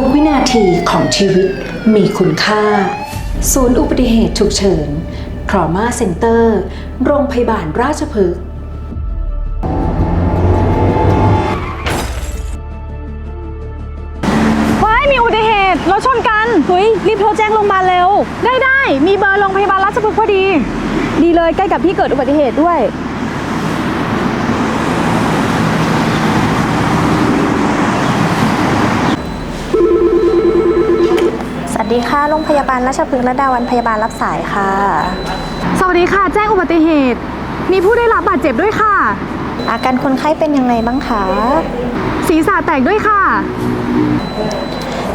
ทุกวินาทีของชีวิตมีคุณค่า ศูนย์อุบัติเหตุฉุกเฉิน Trauma Center โรงพยาบาลราชพฤกษ์ว้ายมีอุบัติเหตุรถชนกันเฮ้ยรีบโทรแจ้งโรงพยาบาลเร็ว ได้ได้มีเบอร์โรงพยาบาลราชพฤกษ์พอดี ดีเลยใกล้กับที่เกิดอุบัติเหตุด้วย สวัสดี ค่ะโรงพยาบาลราชพฤกษ์และดาวันพยาบาลรับสายค่ะ สวัสดีค่ะ แจ้งอุบัติเหตุ มีผู้ได้รับบาดเจ็บด้วยค่ะ อาการคนไข้เป็นยังไงบ้างคะ ศีรษะแตกด้วยค่ะ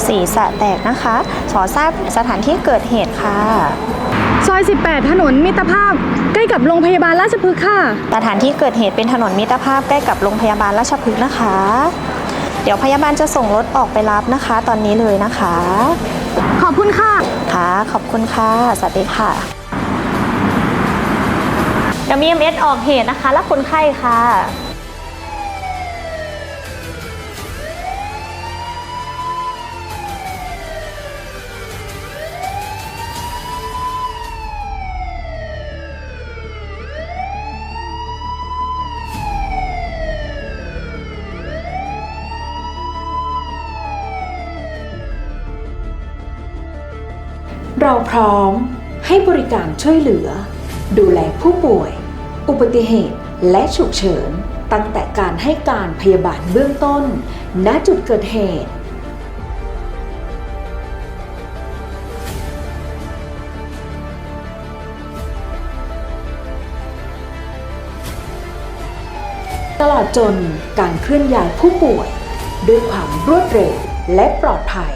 ศีรษะแตกนะคะ ขอทราบสถานที่เกิดเหตุค่ะ ซอย 18 ถนนมิตรภาพ ใกล้กับโรงพยาบาลราชพฤกษ์ค่ะ สถานที่เกิดเหตุเป็นถนนมิตรภาพใกล้กับโรงพยาบาลราชพฤกษ์นะคะ เดี๋ยวพยาบาลจะส่งรถออกไปรับนะคะ ตอนนี้เลยนะคะ ขอบคุณค่ะ ค่ะ ขอบคุณค่ะ สวัสดีค่ะ เดี๋ยวมี MS ออกเหตุนะคะและคนไข้ค่ะ เราพร้อมให้บริการช่วยเหลือ ดูแลผู้ป่วย อุบัติเหตุและฉุกเฉิน ตั้งแต่การให้การพยาบาลเบื้องต้น ณจุดเกิดเหตุ ตลอดจนการเคลื่อนย้ายผู้ป่วย ด้วยความรวดเร็วและปลอดภัย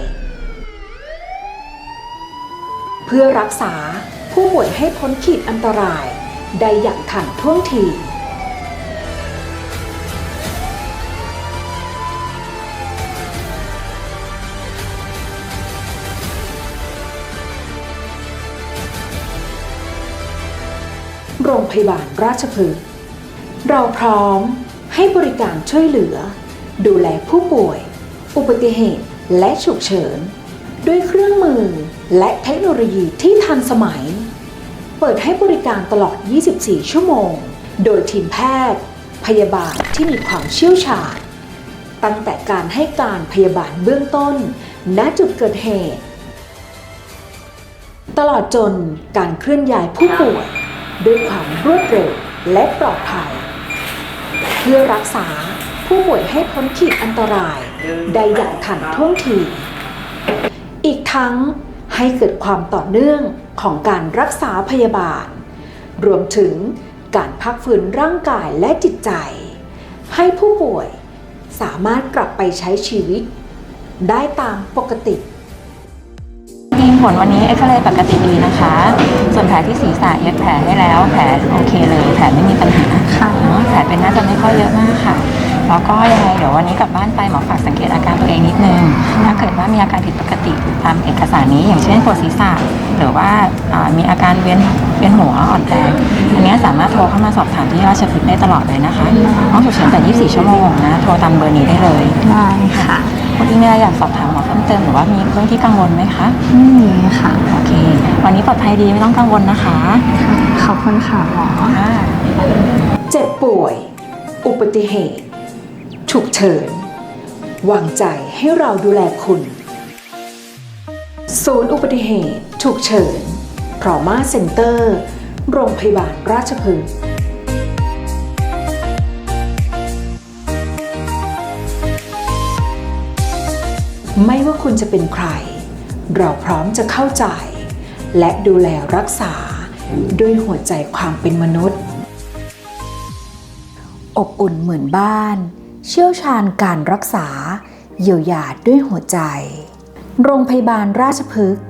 เพื่อรักษาผู้ป่วยให้พ้นขีดอันตราย ได้อย่างทันท่วงทีโรงพยาบาลราชพฤกษ์เราพร้อมให้บริการช่วยเหลือ ดูแลผู้ป่วย อุบัติเหตุและฉุกเฉิน ด้วยเครื่องมือ และเทคโนโลยีที่ทันสมัย เปิดให้บริการตลอด 24 ชั่วโมง โดยทีมแพทย์ พยาบาลที่มีความเชี่ยวชาญ ตั้งแต่การให้การพยาบาลเบื้องต้น ณ จุดเกิดเหตุ ตลอดจนการเคลื่อนย้ายผู้ป่วย ด้วยความรวดเร็วและปลอดภัย เพื่อรักษาผู้ป่วยให้พ้นขีดอันตราย ได้อย่างทันท่วงที อีกทั้ง ให้เกิดความต่อเนื่องของการรักษาพยาบาล รวมถึงการพักฟื้นร่างกายและจิตใจ ให้ผู้ป่วยสามารถกลับไปใช้ชีวิต ได้ตามปกติ มีผลวันนี้เอ็กซเรย์ปกติดีนะคะ ส่วนแผลที่ศีรษะเย็บแผลให้แล้ว แผลโอเคเลย แผลไม่มีปัญหาค่ะแผลเป็นน่าจะไม่ค่อยเยอะมากค่ะ แล้วก็ยังไงเดี๋ยววันนี้กลับบ้านไปหมอฝากสังเกตอาการตัวเองนิดนึง ถ้าเกิดว่ามีอาการผิดปกติตามเอกสารนี้ อย่างเช่นปวดศีรษะหรือว่าอ่ามีอาการเวียนเวียนหัวอ่อนแรงอันนี้สามารถโทรเข้ามาสอบถามที่ราชพฤกษ์ได้ตลอดเลยนะคะห้องฉุกเฉินแต่24 ชั่วโมงนะ โทรตามเบอร์นี้ได้เลยได้ค่ะคุณอีเมลอยากสอบถามหมอเพิ่มเติมหรือว่ามีเรื่องที่กังวลไหมคะไม่มีค่ะโอเค วันนี้ปลอดภัยดีไม่ต้องกังวลนะคะ ขอบคุณค่ะหมอค่ะเจ็บป่วย อุบัติเหตุ ฉุกเฉิน วางใจให้เราดูแลคุณ ศูนย์อุบัติเหตุฉุกเฉิน Trauma Center โรงพยาบาลราชพฤกษ์ไม่ว่าคุณจะเป็นใคร เราพร้อมจะเข้าใจ และดูแลรักษาด้วยหัวใจความเป็นมนุษย์ อบอุ่นเหมือนบ้าน เชี่ยวชาญการรักษา เยียวยาด้วยหัวใจ โรงพยาบาลราชพฤกษ์